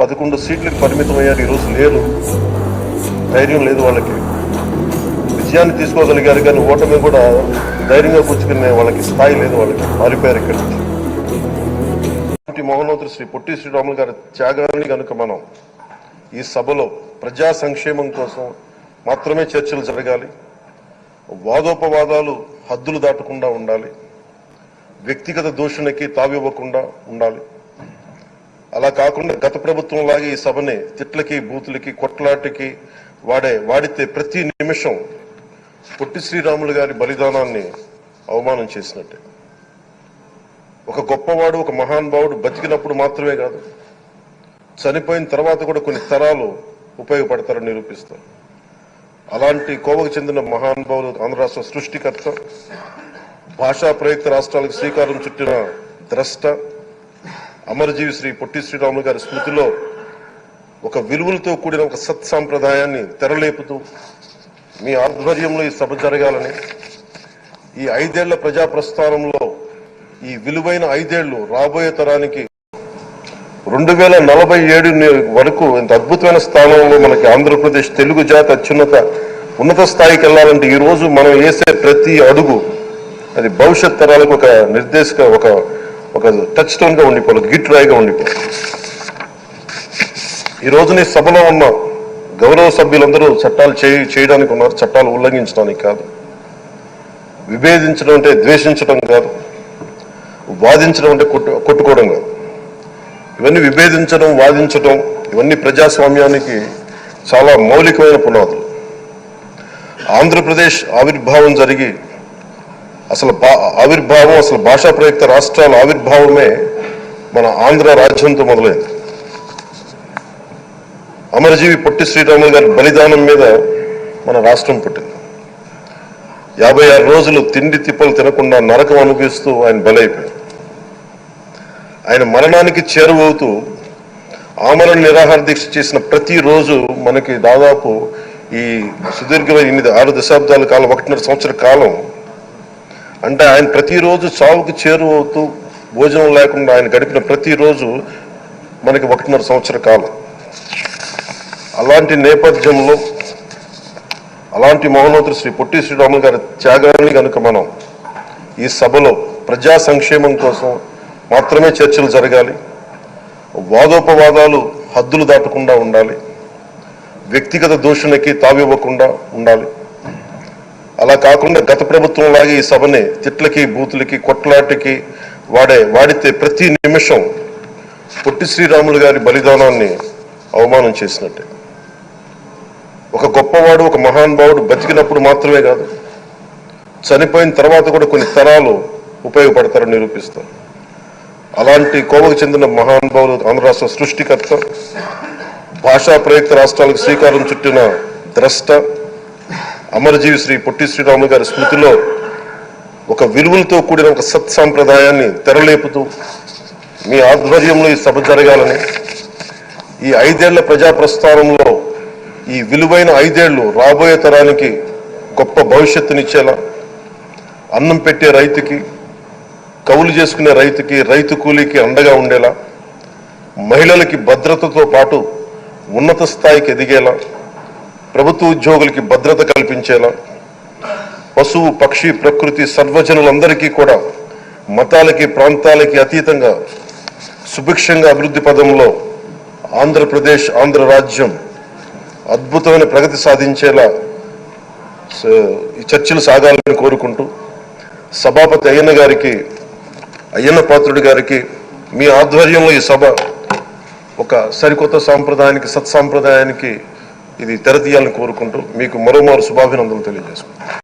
పదకొండు సీట్లకు పరిమితమయ్యారు ఈరోజు లేరు ధైర్యం లేదు వాళ్ళకి. విజయాన్ని తీసుకోగలిగారు కానీ ఓటమి కూడా ధైర్యంగా పుచ్చుకునే వాళ్ళకి స్థాయి లేదు వాళ్ళకి. మారిపోయారు ఇక్కడి నుంచి. ఇలాంటి శ్రీ పొట్టి శ్రీరాములు గారి త్యాగాన్ని కనుక మనం ఈ సభలో ప్రజా సంక్షేమం కోసం మాత్రమే చర్చలు జరగాలి. వాదోపవాదాలు హద్దులు దాటకుండా ఉండాలి. వ్యక్తిగత దూషణకి తావివ్వకుండా ఉండాలి. అలా కాకుండా గత ప్రభుత్వం లాగే ఈ సభని తిట్లకి బూతులకి కొట్లాటకి వాడే వాడితే ప్రతి నిమిషం పొట్టి శ్రీరాములు గారి బలిదానాన్ని అవమానం చేసినట్టే. ఒక గొప్పవాడు ఒక మహానుభావుడు బతికినప్పుడు మాత్రమే కాదు చనిపోయిన తర్వాత కూడా కొన్ని తరాలు ఉపయోగపడతారని నిరూపిస్తారు. అలాంటి కోవకు చెందిన మహానుభావులు ఆంధ్ర రాష్ట్ర సృష్టికర్త భాషా ప్రయుక్త రాష్ట్రాలకు శ్రీకారం చుట్టిన ద్రష్ట అమరజీవి శ్రీ పొట్టి శ్రీరాములు గారి స్మృతిలో ఒక విలువలతో కూడిన ఒక సత్ సాంప్రదాయాన్ని తెరలేపుతూ మీ ఆధ్వర్యంలో ఈ సభ జరగాలని ఈ ఐదేళ్ళ ప్రజా ప్రస్థానంలో ఈ విలువైన ఐదేళ్ళు రాబోయే తరానికి రెండు వేల నలభై ఏడు వరకు ఇంత అద్భుతమైన స్థానంలో మనకి ఆంధ్రప్రదేశ్ తెలుగు జాతి అత్యున్నత ఉన్నత స్థాయికి వెళ్ళాలంటే ఈరోజు మనం వేసే ప్రతి అడుగు అది భవిష్యత్ తరాలకు ఒక నిర్దేశక ఒక ఒక టచ్ స్టోన్గా ఉండిపోలేదు ఉండిపోవాలి గిట్ రాయిగా ఉండిపోవాలి ఈ రోజున సభలో ఉన్న గౌరవ సభ్యులందరూ చట్టాలు చేయడానికి ఉన్నారు చట్టాలు ఉల్లంఘించడానికి కాదు. విభేదించడం అంటే ద్వేషించడం కాదు. వాదించడం అంటే కొట్టు కొట్టుకోవడం కాదు. ఇవన్నీ విభేదించడం వాదించడం ఇవన్నీ ప్రజాస్వామ్యానికి చాలా మౌలికమైన పునాదులు. ఆంధ్రప్రదేశ్ ఆవిర్భావం జరిగి అసలు ఆవిర్భావం అసలు భాషా ప్రయుక్త రాష్ట్రాల ఆవిర్భావమే మన ఆంధ్ర రాజ్యంతో మొదలైంది. అమరజీవి పొట్టి శ్రీరాములు గారి బలిదానం మీద మన రాష్ట్రం పుట్టింది. యాభై ఆరు రోజులు తిండి తిప్పలు తినకుండా నరకం అనుభవిస్తూ ఆయన బలైపోయారు. ఆయన మరణానికి చేరువవుతూ ఆమరణ నిరాహార దీక్ష చేసిన ప్రతిరోజు మనకి దాదాపు ఈ సుదీర్ఘమైన ఎనిమిది ఆరు దశాబ్దాల కాలం ఒకటిన్నర సంవత్సర కాలం అంటే ఆయన ప్రతిరోజు చావుకి చేరువవుతూ భోజనం లేకుండా ఆయన గడిపిన ప్రతిరోజు మనకి ఒకటిన్నర సంవత్సర కాలం. అలాంటి నేపథ్యంలో అలాంటి మహోన్నతుడు శ్రీ పొట్టి శ్రీరాములు గారి త్యాగాన్ని కనుక మనం ఈ సభలో ప్రజా సంక్షేమం కోసం మాత్రమే చర్చలు జరగాలి. వాదోపవాదాలు హద్దులు దాటకుండా ఉండాలి. వ్యక్తిగత దూషణకి తావివ్వకుండా ఉండాలి. అలా కాకుండా గత ప్రభుత్వం లాగే ఈ సభని తిట్లకి బూతులకి కొట్లాటికి వాడే వాడితే ప్రతి నిమిషం పొట్టి శ్రీరాములు గారి బలిదానాన్ని అవమానం చేసినట్టే. ఒక గొప్పవాడు ఒక మహానుభావుడు బతికినప్పుడు మాత్రమే కాదు చనిపోయిన తర్వాత కూడా కొన్ని తరాలు ఉపయోగపడతారని నిరూపిస్తారు అలాంటి కోవకు చెందిన మహానుభావులు ఆంధ్ర రాష్ట్ర సృష్టికర్త భాషా ప్రయుక్త రాష్ట్రాలకు శ్రీకారం చుట్టిన ద్రష్ట అమరజీవి శ్రీ పొట్టి శ్రీరాములు గారి స్మృతిలో ఒక విలువలతో కూడిన ఒక సత్ సాంప్రదాయాన్ని తెరలేపుతూ మీ ఆధ్వర్యంలో ఈ సభ జరగాలని ఈ ఐదేళ్ళ ప్రజా ప్రస్థానంలో ఈ విలువైన ఐదేళ్ళు రాబోయే తరానికి గొప్ప భవిష్యత్తునిచ్చేలా అన్నం పెట్టే రైతుకి కవులు చేసుకునే రైతుకి రైతు కూలీకి అండగా ఉండేలా మహిళలకి భద్రతతో పాటు ఉన్నత స్థాయికి ఎదిగేలా ప్రభుత్వ ఉద్యోగులకి భద్రత కల్పించేలా పశువు పక్షి ప్రకృతి సర్వజనులందరికీ కూడా మతాలకి ప్రాంతాలకి అతీతంగా సుభిక్షంగా అభివృద్ధి పదంలో ఆంధ్రప్రదేశ్ ఆంధ్ర రాజ్యం అద్భుతమైన ప్రగతి సాధించేలా ఈ చర్చలు సాగాలని కోరుకుంటూ సభాపతి అయ్యన్న గారికి అయ్యన్న పాత్రుడి గారికి మీ ఆధ్వర్యంలో ఈ సభ ఒక సరికొత్త సాంప్రదాయానికి సత్సాంప్రదాయానికి ఇది తెరతీయాలని కోరుకుంటూ మీకు మరోమారు శుభాభినందనలు తెలియజేసుకుంటాను